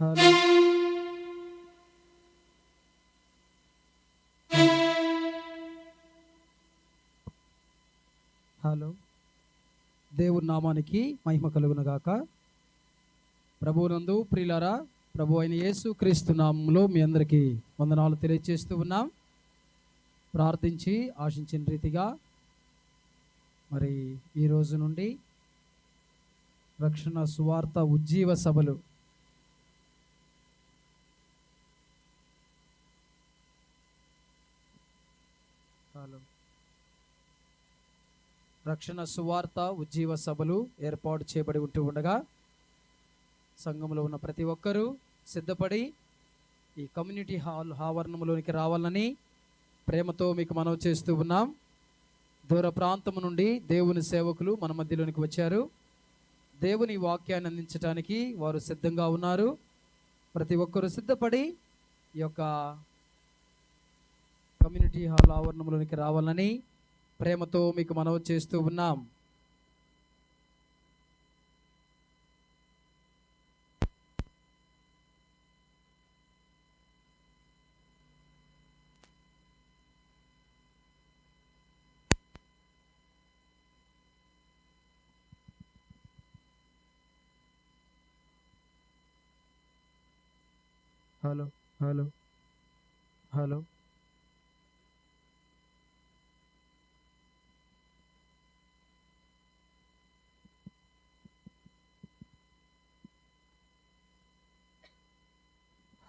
Hello. Hello. దేవుని నామానికి మహిమ కలుగును గాక ప్రభువునందు ప్రియులారా ప్రభు అయిన యేసు క్రీస్తు నామంలో మీ అందరికీ వందనాలు తెలియజేస్తూ ఉన్నాం. ప్రార్థించి ఆశించిన రీతిగా మరి ఈ రోజు నుండి రక్షణ సువార్త ఉజ్జీవ సభలు హలో రక్షణ సువార్త ఉజ్జీవ సభలు ఏర్పాటు చేయబడి ఉంటూ ఉండగా సంఘంలో ఉన్న ప్రతి ఒక్కరూ సిద్ధపడి ఈ కమ్యూనిటీ హాల్ ఆవరణంలోనికి రావాలని ప్రేమతో మీకు మనవి చేస్తూ ఉన్నాం. దూర ప్రాంతం నుండి దేవుని సేవకులు మన మధ్యలోనికి వచ్చారు. దేవుని వాక్యాన్ని అందించడానికి వారు సిద్ధంగా ఉన్నారు. ప్రతి ఒక్కరూ సిద్ధపడి ఈ యొక్క కమ్యూనిటీ హాల్ ఆవరణంలోనికి రావాలని ప్రేమతో మీకు మనవి చేస్తూ ఉన్నాం. Hello hello hello.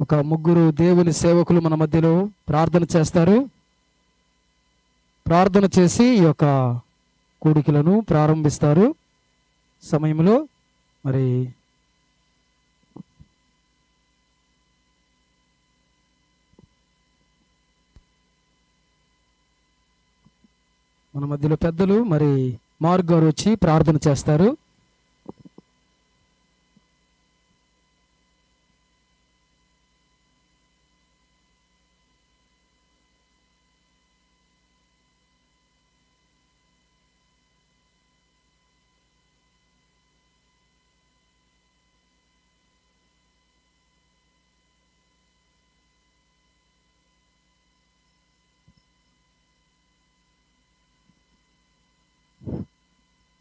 ఒక ముగ్గురు దేవుని సేవకులు మన మధ్యలో ప్రార్థన చేస్తారు. ప్రార్థన చేసి ఈ యొక్క కూడికలను ప్రారంభిస్తారు. సమయంలో మరి మన మధ్యలో పెద్దలు మరి మార్గారు వచ్చి ప్రార్థన చేస్తారు.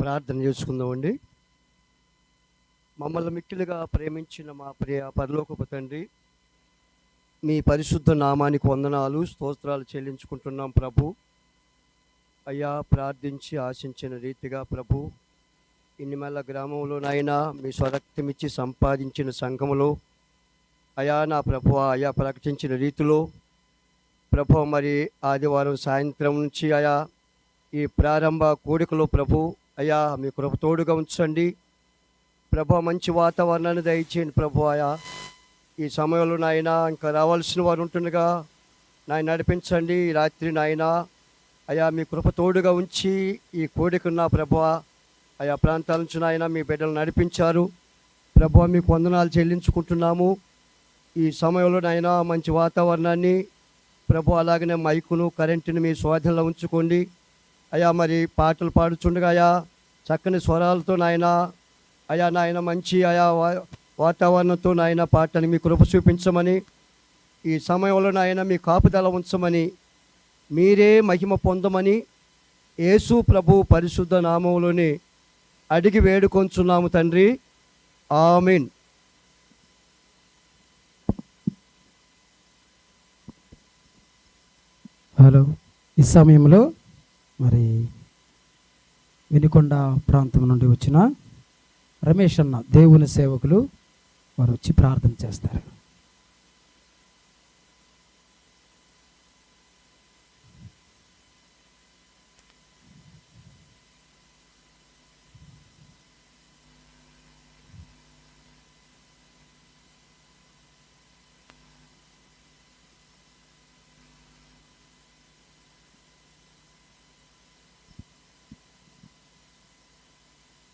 ప్రార్థన చేసుకుందామండి. మమ్మల్ని మిక్కిలుగా ప్రేమించిన మా ప్రియ పరలోకపు తండ్రి మీ పరిశుద్ధ నామానికి వందనాలు స్తోత్రాలు చెల్లించుకుంటున్నాం ప్రభు. అయ్యా ప్రార్థించి ఆశించిన రీతిగా ప్రభు ఇన్నిమెల్ల గ్రామంలోనైనా మీ స్వరక్తమిచ్చి సంపాదించిన సంఘములో అయా నా ప్రభు అయా ప్రకటించిన రీతిలో ప్రభు మరి ఆదివారం సాయంత్రం నుంచి అయా ఈ ప్రారంభ కోడికలో ప్రభు అయ్యా మీ కృప తోడుగా ఉంచండి. ప్రభు మంచి వాతావరణాన్ని దయచేయండి ప్రభు అయా ఈ సమయంలో నాయన ఇంకా రావాల్సిన వారు ఉంటుండగా నాయన నడిపించండి. ఈ రాత్రి నాయన అయా మీ కృప తోడుగా ఉంచి ఈ కోడికున్న ప్రభు ఆయా ప్రాంతాల నుంచి నాయన మీ బిడ్డలు నడిపించారు. ప్రభు మీకు వందనాలు చెల్లించుకుంటున్నాము. ఈ సమయంలో నాయన మంచి వాతావరణాన్ని ప్రభు అలాగనే మైకును కరెంటుని మీ స్వాధీనంలో ఉంచుకోండి. అయా మరి పాటలు పాడుచుండగా అయా చక్కని స్వరాలతో నాయన అయా నాయన మంచి ఆయా వా- వాతావరణంతో నాయన పాటని మీ కృప చూపించమని ఈ సమయంలో నాయన మీ కాపుదల ఉంచమని మీరే మహిమ పొందమని యేసు ప్రభు పరిశుద్ధ నామంలోని అడిగి వేడుకొంచున్నాము తండ్రి. ఆమెన్. హలో ఈ సమయంలో మరి వినుకొండ ప్రాంతం నుండి వచ్చిన రమేష్ అన్న దేవుని సేవకులు వారు వచ్చి ప్రార్థన చేస్తారు.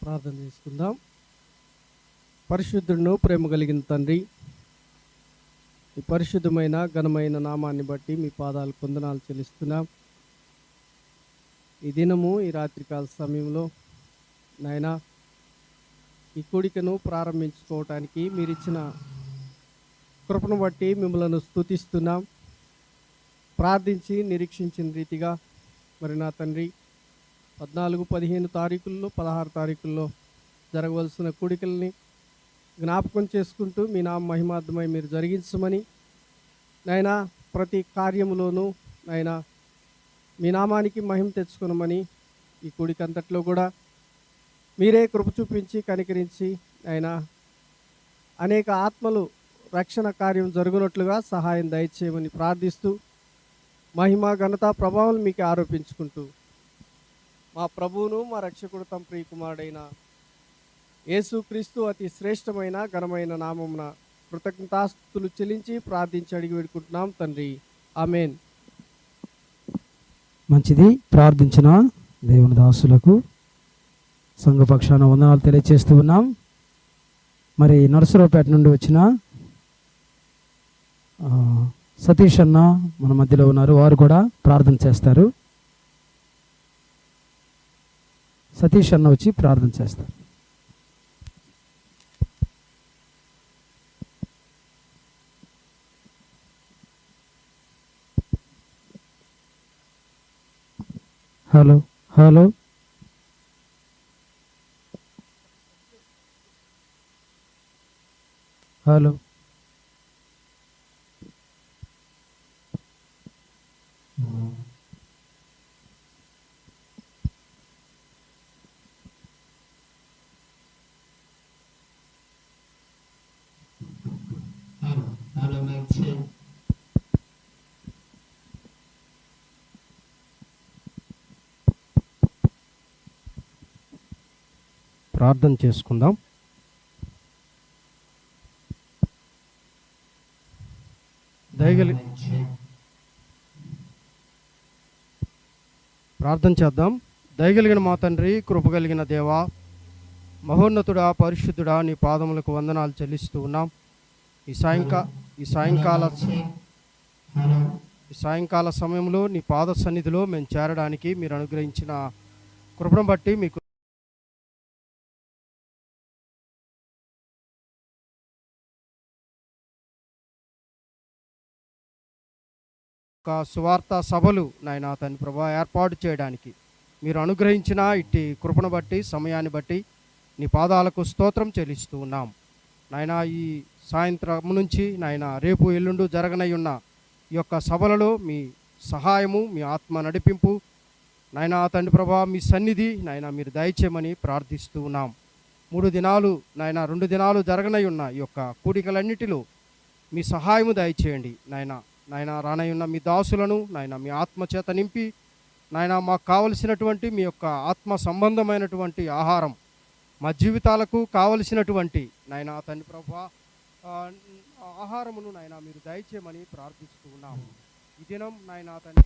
ప్రార్థన చేసుకుందాం. పరిశుద్ధుడును ప్రేమ కలిగిన తండ్రి ఈ పరిశుద్ధమైన ఘనమైన నామాన్ని బట్టి మీ పాదాలు కొందనాలు చెల్లిస్తున్నాం. ఈ దినము ఈ రాత్రికాల సమయంలో నాయనా ఈ కూడికను ప్రారంభించుకోవటానికి మీరు ఇచ్చిన కృపను బట్టి మిమ్మల్ని స్తుతిస్తున్నాం. ప్రార్థించి నిరీక్షించిన రీతిగా మరి నా తండ్రి పద్నాలుగు పదిహేను తారీఖుల్లో పదహారు తారీఖుల్లో జరగవలసిన కూడికల్ని జ్ఞాపకం చేసుకుంటూ మీ నామ మహిమార్థమై మీరు జరిగించమని నాయనా ప్రతి కార్యములోనూ నాయనా మీ నామానికి మహిమ తెచ్చుకునమని ఈ కూడికంతట్లో కూడా మీరే కృప చూపించి కనికరించి ఆయన అనేక ఆత్మలు రక్షణ కార్యం జరుగునట్లుగా సహాయం దయచేయమని ప్రార్థిస్తూ మహిమ ఘనత ప్రభావం మీకు ఆరోపించుకుంటూ మా ప్రభువును మా రక్షకుడు తమ ప్రియకుమారుడైన యేసుక్రీస్తు అతి శ్రేష్టమైన ఘనమైన నామమున కృతజ్ఞతాస్తులు చెల్లించి ప్రార్థించి అడిగి వేడుకుంటున్నాం తండ్రి. ఆమెన్. మంచిది. ప్రార్థించిన దేవుని దాసులకు సంఘపక్షాన వందనాలు తెలియజేస్తూ ఉన్నాం. మరి నరసరావుపేట నుండి వచ్చిన సతీష్ అన్న మన మధ్యలో ఉన్నారు. వారు కూడా ప్రార్థన చేస్తారు. సతీష్ అన్న వచ్చి ప్రార్థన చేస్తారు. Hello hello. హలో. ప్రార్థన చేసుకుందాం. దయగలి ప్రార్థన చేద్దాం. దయగలిగిన మా తండ్రి కృపగలిగిన దేవా మహోన్నతుడా పరిశుద్ధుడా నీ పాదములకు వందనాలు చెల్లిస్తూ ఉన్నాం. ఈ సాయంకా ఈ సాయంకాల ఈ సాయంకాల సమయంలో నీ పాద సన్నిధిలో మేము చేరడానికి మీరు అనుగ్రహించిన కృపను బట్టి మీకు ఒక సువార్త సభలు నాయన తండ్రి ప్రభా ఏర్పాటు చేయడానికి. మీరు అనుగ్రహించిన ఇట్టి కృపను బట్టి సమయాన్ని బట్టి నీ పాదాలకు స్తోత్రం చెల్లిస్తూ ఉన్నాం. నాయన ఈ సాయంత్రం నుంచి నాయన రేపు ఎల్లుండు జరగనయ్యున్న ఉన్న ఈ యొక్క సభలలో మీ సహాయము మీ ఆత్మ నడిపింపు నాయన తండ్రి ప్రభా మీ సన్నిధి నాయన మీరు దయచేయమని ప్రార్థిస్తూ ఉన్నాం. మూడు దినాలు నాయన రెండు దినాలు జరగనై ఉన్న ఈ యొక్క కూడికలన్నిటిలో మీ సహాయము దయచేయండి నాయన. నాయన రానై ఉన్న మీ దాసులను నాయన మీ ఆత్మ చేత నింపి నాయన మాకు కావలసినటువంటి మీ యొక్క ఆత్మ సంబంధమైనటువంటి ఆహారం మా జీవితాలకు కావలసినటువంటి నాయన తండ్రి ప్రభా ఆహారమును నాయన మీరు దయచేయమని ప్రార్థిస్తూ ఉన్నాము. ఈ దినం నాయన తండ్రి